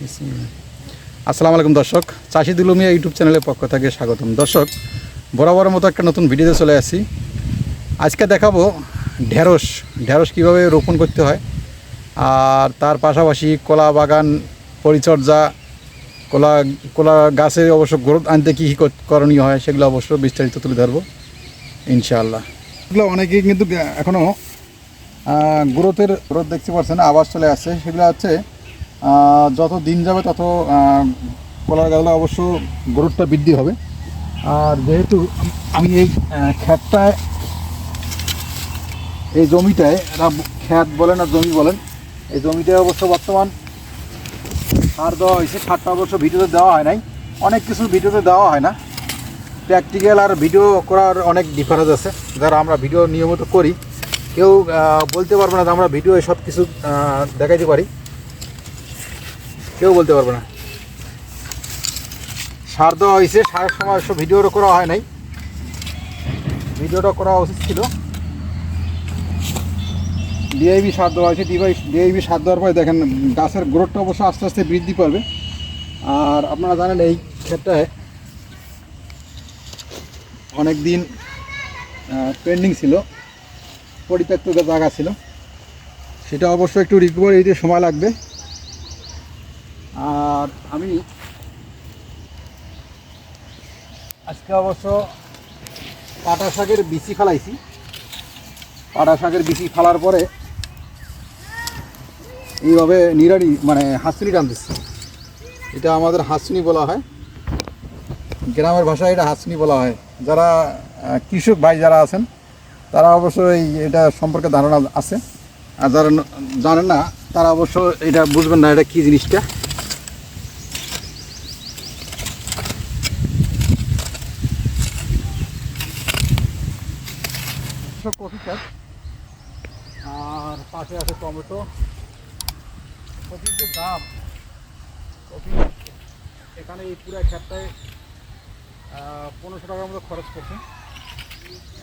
আসসালামু আলাইকুম দর্শক চাষি দুলুমিয়া ইউটিউব চ্যানেলের পক্ষ থেকে স্বাগতম। দর্শক, বরাবরের মতো একটা নতুন ভিডিওতে চলে আসি। আজকে দেখাবো ঢেঁড়স ঢেঁড়স কীভাবে রোপণ করতে হয়, আর তার পাশাপাশি কলা বাগান পরিচর্যা, কলা কলা গাছের অবশ্য গ্রোথ আনতে কী কী কর- করণীয় হয় সেগুলো অবশ্য বিস্তারিত তুলে ধরবো, ইনশাআল্লাহ। এগুলো অনেকেই কিন্তু এখনও গ্রোথের, গ্রোথ দেখতে পাচ্ছেন আবার চলে আসছে। সেগুলো হচ্ছে যত দিন যাবে তত কলার গাছগুলো অবশ্য গ্রোথটা বৃদ্ধি হবে। আর যেহেতু আমি এই ক্ষেতটায়, এই জমিটায় খ্যাত বলেন আর জমি বলেন, এই জমিটায় অবশ্য বর্তমান সার দেওয়া হয়েছে। সারটা অবশ্য ভিডিওতে দেওয়া হয় নাই। অনেক কিছু ভিডিওতে দেওয়া হয় না। প্র্যাকটিক্যাল আর ভিডিও করার অনেক ডিফারেন্স আছে। যারা আমরা ভিডিও নিয়মিত করি, কেউ বলতে পারবে না যে আমরা ভিডিও সব কিছু দেখাইতে পারি। কেউ বলতে পারবে না। সার দেওয়া হয়েছে, সারের সময় সব ভিডিওটা করা হয় নাই। ভিডিওটা করা উচিত ছিল। ডিআইবি সার দেওয়া হয়েছে ডিআই ডিআইবি সার দেওয়ার পরে দেখেন, গাছের গ্রোথটা অবশ্য আস্তে আস্তে বৃদ্ধি পাবে। আর আপনারা জানেন, এই ক্ষেত্রে অনেক দিন পেন্ডিং ছিল, পরিত্যক্ত জায়গা ছিল। সেটা অবশ্য একটু রিকভারি দিতে সময় লাগবে। আমি আজকে অবশ্য পাটা শাকের বিচি ফালাইছি। পাটা শাকের বিচি ফালার পরে এইভাবে নিরানি মানে হাসনি টানতেছি এটা আমাদের হাসনি বলা হয়। গ্রামের ভাষায় এটা হাসনি বলা হয়। যারা কৃষক ভাই যারা আছেন, তারা অবশ্যই এটা সম্পর্কে ধারণা আছে। আর যারা জানেন না, তারা অবশ্য এটা বুঝবেন না এটা কী জিনিসটা সব কফি চাষ আর পাশে আছে টমেটো। কফির যে দাম, কফি এখানে এই পুরো খেতটায় পনেরোশো টাকার মতো খরচ করছে।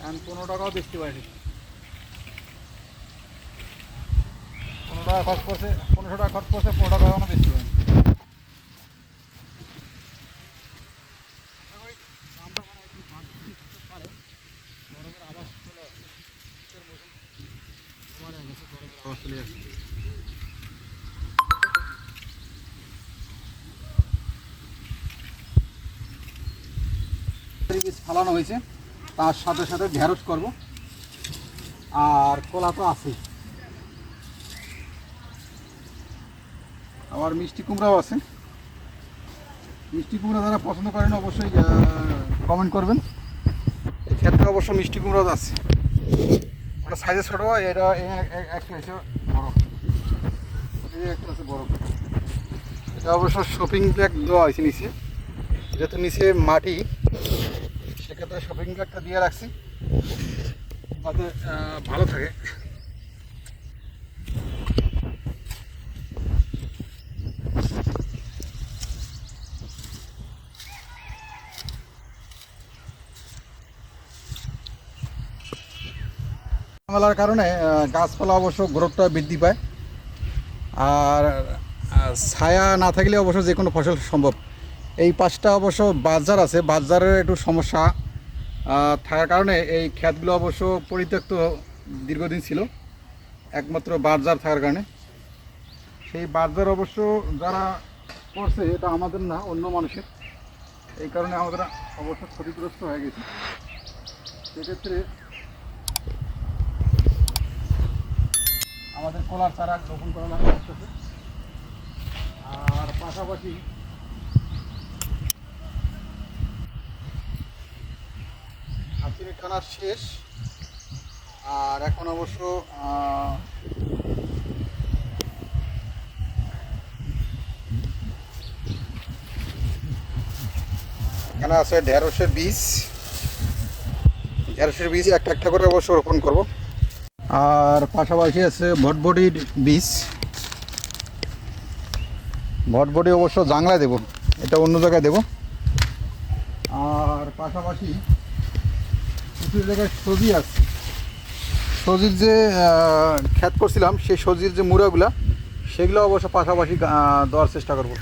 অ্যান্ড পনেরো টাকাও দেখতে পাইনি পনেরো টাকা খরচ করছে, পনেরোশো টাকা খরচ করছে, পনেরো টাকা দেখতে চলে ফালানো হয়েছে, তার সাথে সাথে ঢেঁড়স করব। আর কলা তো আছে। আবার মিষ্টি কুমড়াও আছে। মিষ্টি কুমড়া যারা পছন্দ করেন, অবশ্যই কমেন্ট করবেন। এই ক্ষেত্রে অবশ্য মিষ্টি কুমড়াও আছে। ওটা সাইজে ছোটো, এটা এ- এ- অবশ্য শপিং ব্যাগ দেওয়া হয়েছে নিচে। যেহেতু নিচে মাটি। সেক্ষেত্রে শপিং ব্যাগটা দিয়ে রাখছি। যাতে ভালো থাকে। মেলার কারণে গাছপালা অবশ্য গ্রোথটা বৃদ্ধি পায়। আর ছায়া না থাকলে অবশ্য যে কোনো ফসল সম্ভব। এই পাঁচটা অবশ্য বাজার আছে, বাজারের একটু সমস্যা থাকার কারণে এই ক্ষেতগুলো অবশ্য পরিত্যক্ত দীর্ঘদিন ছিল, একমাত্র বাজার থাকার কারণে। সেই বাজার অবশ্য যারা করছে, এটা আমাদের না, অন্য মানুষের। এই কারণে আমাদের অবশ্য ক্ষতিগ্রস্ত হয়ে গেছে। সেক্ষেত্রে আমাদের কলার চারা রোপণ করা লাগতেছে আর পাশাপাশি হাতির টানা শেষ। আর এখন অবশ্য এখানে আছে ঢেঁড়সের বীজ। ঢেঁড়সের বীজ একটা একটা করে অবশ্য রোপণ করব। আর পাশাপাশি আছে ভটভটির বীজ ভটভটি অবশ্য জাংলায় দেব, এটা অন্য জায়গায় দেব। আর পাশাপাশি কিছু জায়গায় সবজি আছে। সবজির যে খ্যাত করছিলাম, সেই সবজির যে মুড়াগুলা, সেগুলো অবশ্য পাশাপাশি দেওয়ার চেষ্টা করব।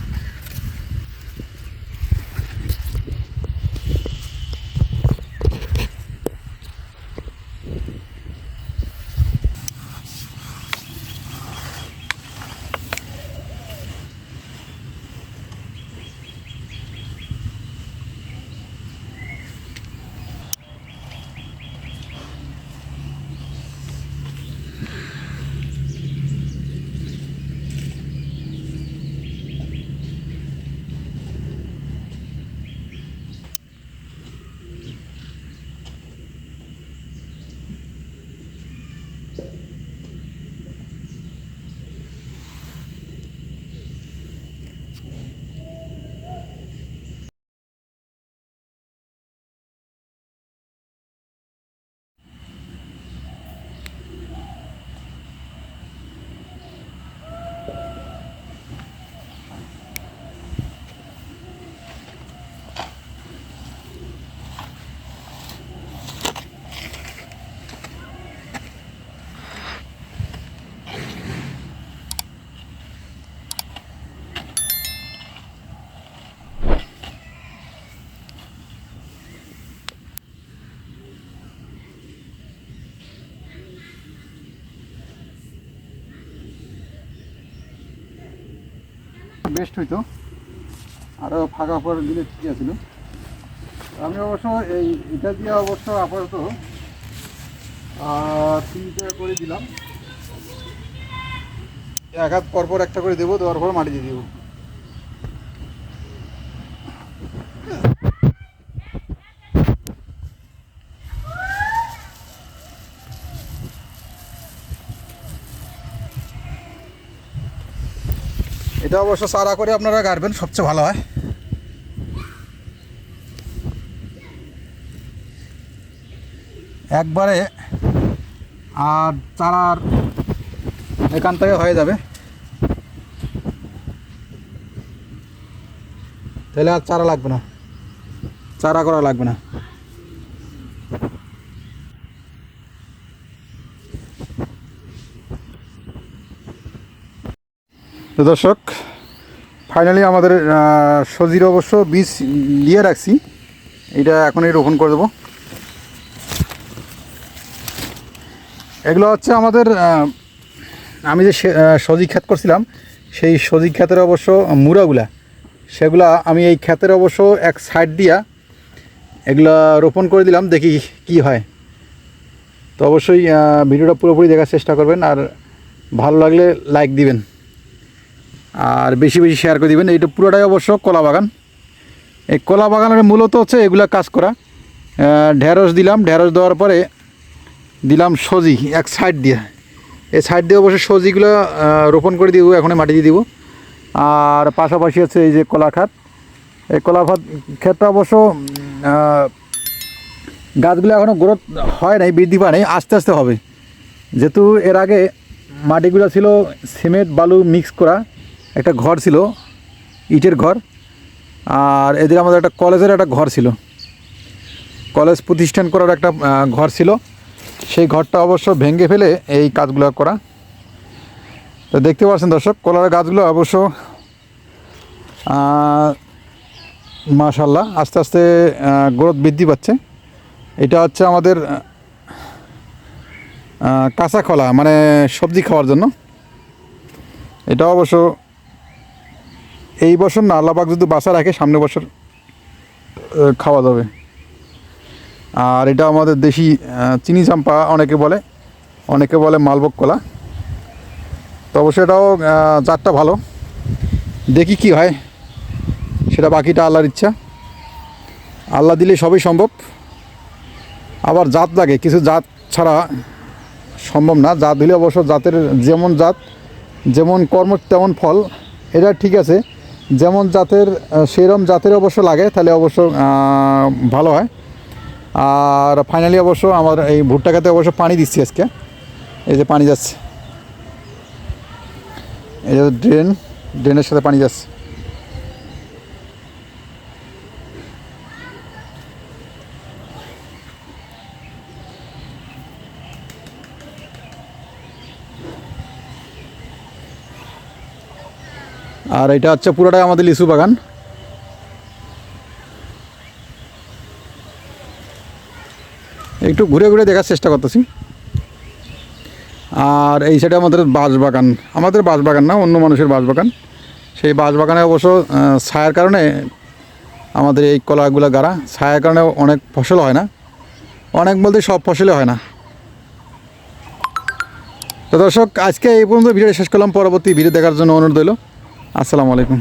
বেস্ট হইতো। আরও ফাঁকা ফাঁকা দিলে ঠিক আছিল। আমি অবশ্য এই এটা দিয়ে অবশ্য আপাতত তিনটা করে দিলাম। এক হাত পরপর একটা করে দেবো, দেওয়ার পর মাটি দিয়ে দেবো। এটা অবশ্য সারা করে আপনারা গাড়বেন, সবচেয়ে ভালো হয়। একবারে আর চারার এখান থেকে হয়ে যাবে। তাহলে আর চারা লাগবে না। চারা করা লাগবে না। তো দর্শক ফাইনালি আমাদের সজির অবশ্য বীজ নিয়ে রাখছি। এটা এখনই রোপণ করে দেবো। এগুলো হচ্ছে আমাদের আমি যে সজি ক্ষেত করছিলাম, সেই সজি ক্ষেতের অবশ্য মুড়াগুলা, সেগুলা আমি এই ক্ষেতের অবশ্য এক সাইড দিয়া এগুলা রোপণ করে দিলাম, দেখি কি হয়। তো অবশ্যই ভিডিওটা পুরোপুরি দেখার চেষ্টা করবেন, আর ভালো লাগলে লাইক দিবেন। আর বেশি বেশি শেয়ার করে দিবেন। এইটা পুরোটাই অবশ্য কলা বাগান। এই কলা বাগানের মূলত হচ্ছে এগুলা কাজ করা। ঢেঁড়স দিলাম। ঢেঁড়স দেওয়ার পরে দিলাম সজি এক সাইড দিয়ে। এই সাইড দিয়ে অবশ্য সজিগুলো রোপণ করে দিব এখন মাটি দিয়ে দিব। আর পাশাপাশি আছে এই যে কলা খাত এই কলা খাত অবশ্য গাছগুলো এখনও গ্রোথ হয় নাই, বৃদ্ধি পায় নাই, আস্তে আস্তে হবে। যেহেতু এর আগে মাটিগুলো ছিল সিমেন্ট বালু মিক্স করা। একটা ঘর ছিল, ইটের ঘর, আর এদিকে আমাদের একটা কলেজের একটা ঘর ছিল। কলেজ প্রতিষ্ঠান করার একটা ঘর ছিল। সেই ঘরটা অবশ্য ভেঙে ফেলে এই কাজগুলো করা। তো দেখতে পাচ্ছেন দর্শক, কলার গাছগুলো অবশ্য মাশাল্লাহ আস্তে আস্তে গ্রোথ বৃদ্ধি পাচ্ছে। এটা হচ্ছে আমাদের কাঁচা কলা মানে সবজি খাওয়ার জন্য। এটা অবশ্য এই বছর না, আল্লাপাক যদি বাসা রাখে, সামনের বছর খাওয়া যাবে। আর এটা আমাদের দেশি চিনি চাম্পা, অনেকে বলে অনেকে বলে মালভোগ কলা। তো অবশ্যই এটাও জাতটা ভালো। দেখি কি হয়, সেটা বাকিটা আল্লাহর ইচ্ছা। আল্লাহ দিলে সবই সম্ভব। আবার জাত লাগে, কিছু জাত ছাড়া সম্ভব না। জাত দিলে অবশ্য জাতের যেমন জাত, যেমন কর্ম, তেমন ফল, এটা ঠিক আছে। যেমন জাতের সেরম জাতের অবশ্য লাগে, তাহলে অবশ্য ভালো হয়। আর ফাইনালি অবশ্য আমার এই ভুট্টা খেতে অবশ্য পানি দিচ্ছি আজকে। এই যে পানি যাচ্ছে। এই যে ড্রেন ড্রেনের সাথে পানি যাচ্ছে। আর এটা হচ্ছে পুরোটাই আমাদের লিচু বাগান। একটু ঘুরে ঘুরে দেখার চেষ্টা করতেছি। আর এই সাইডে আমাদের বাঁশ বাগান। আমাদের বাঁশ বাগান না, অন্য মানুষের বাঁশ বাগান। সেই বাঁশ বাগানে অবশ্য ছায়ার কারণে আমাদের এই কলাগুলো গাড়া। ছায়ার কারণে অনেক ফসল হয় না। অনেক বলতে সব ফসলে হয় না। তো দর্শক, আজকে এই পর্যন্ত ভিডিও শেষ করলাম। পরবর্তী ভিডিও দেখার জন্য অনুরোধ রইল। আসসালামু আলাইকুম।